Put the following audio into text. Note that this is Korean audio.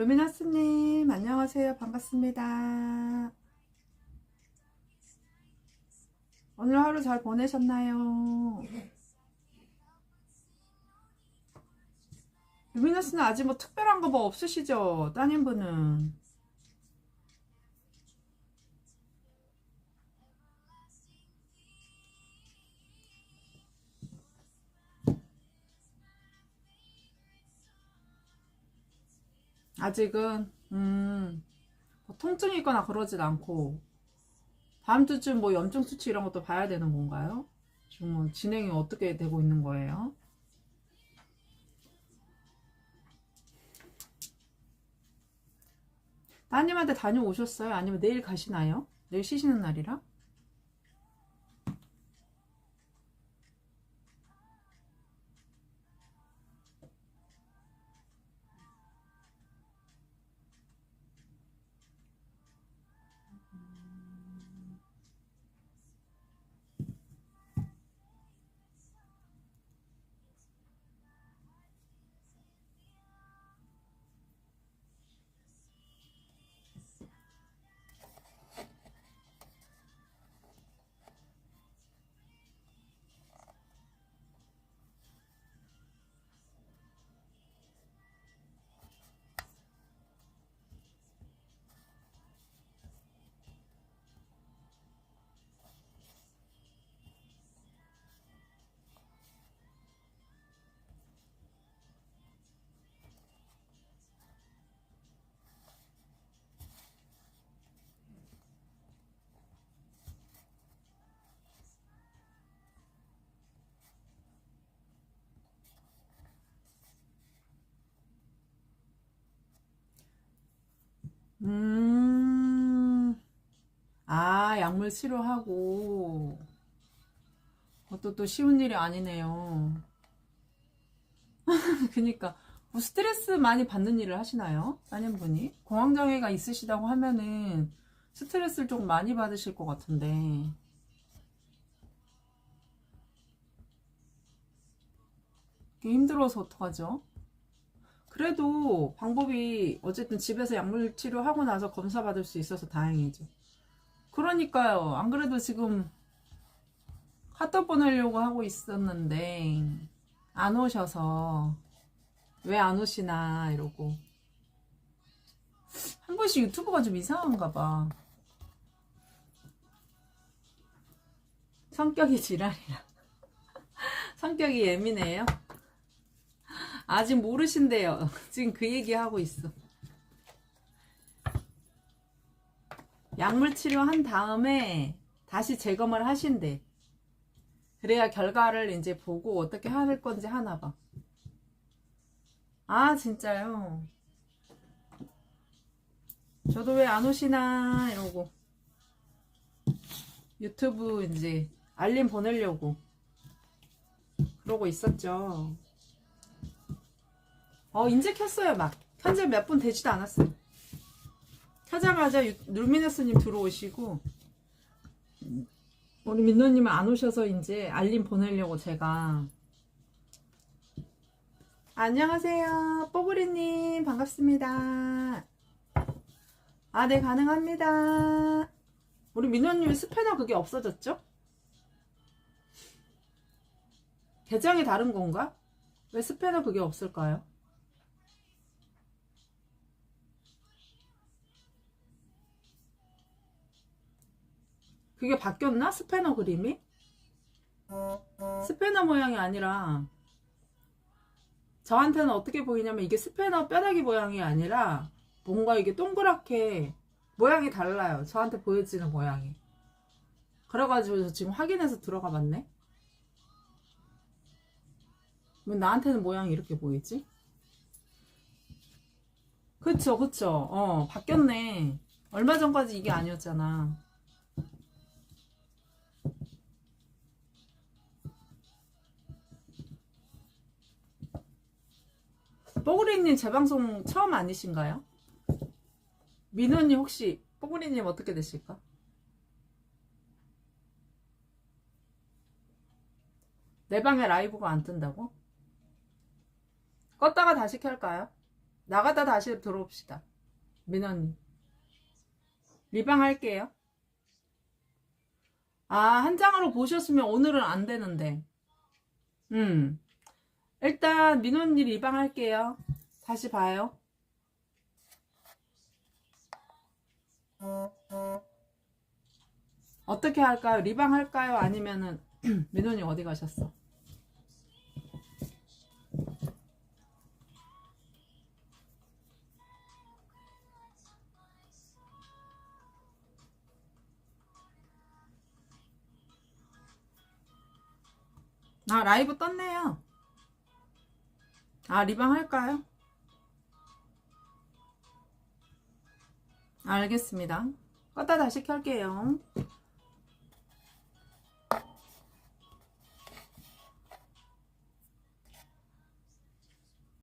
루미나스님, 안녕하세요. 반갑습니다. 오늘 하루 잘 보내셨나요? 루미나스는 아직 뭐 특별한 거 뭐 없으시죠? 따님분은. 아직은 음, 뭐 통증이 있거나 그러진 않고 다음 주쯤 뭐 염증 수치 이런 것도 봐야 되는 건가요? 지금 뭐 진행이 어떻게 되고 있는 거예요? 따님한테 다녀오셨어요? 아니면 내일 가시나요? 내일 쉬시는 날이라? 음, 아, 약물 치료하고. 그것도 또 쉬운 일이 아니네요. 그니까, 뭐 스트레스 많이 받는 일을 하시나요? 따님분이? 공황장애가 있으시다고 하면은 스트레스를 좀 많이 받으실 것 같은데. 힘들어서 어떡하죠? 그래도 방법이 어쨌든 집에서 약물 치료하고 나서 검사 받을 수 있어서 다행이죠. 그러니까요. 안 그래도 지금 카톡 보내려고 하고 있었는데 안 오셔서 왜 안 오시나 이러고 한 번씩 유튜브가 좀 이상한가 봐. 성격이 지랄이라. 성격이 예민해요? 아직 모르신대요. 지금 그 얘기 하고 있어. 약물 치료한 다음에 다시 재검을 하신대. 그래야 결과를 이제 보고 어떻게 할 건지 하나 봐. 아, 진짜요? 저도 왜 안 오시나, 이러고. 유튜브 이제 알림 보내려고. 그러고 있었죠. 어, 이제 켰어요, 막. 현재 몇 분 되지도 않았어요. 켜자마자 유- 루미너스님 들어오시고, 우리 민노님은 안 오셔서 이제 알림 보내려고 제가. 안녕하세요. 뽀구리님, 반갑습니다. 아, 네, 가능합니다. 우리 민노님 스패너 그게 없어졌죠? 계정이 다른 건가? 왜 스패너 그게 없을까요? 그게 바뀌었나? 스패너 그림이? 스패너 모양이 아니라 저한테는 어떻게 보이냐면 이게 스패너 뼈다귀 모양이 아니라 뭔가 이게 동그랗게 모양이 달라요. 저한테 보여지는 모양이. 그래가지고 저 지금 확인해서 들어가 봤네. 왜 나한테는 모양이 이렇게 보이지? 그쵸, 그쵸. 어, 바뀌었네. 얼마 전까지 이게 아니었잖아. 뽀구리님 재방송 처음 아니신가요? 민호님 혹시 뽀구리님 어떻게 되실까? 내 방에 라이브가 안 뜬다고? 껐다가 다시 켤까요? 나갔다 다시 들어옵시다. 민원님. 리방 할게요. 아, 한 장으로 보셨으면 오늘은 안 되는데. 음. 일단 민원님 리방 할게요. 다시 봐요. 어떻게 할까요? 리방 할까요? 아니면은 민원이 어디 가셨어? 아, 라이브 떴네요. 아, 리방 할까요? 알겠습니다. 껐다 다시 켤게요.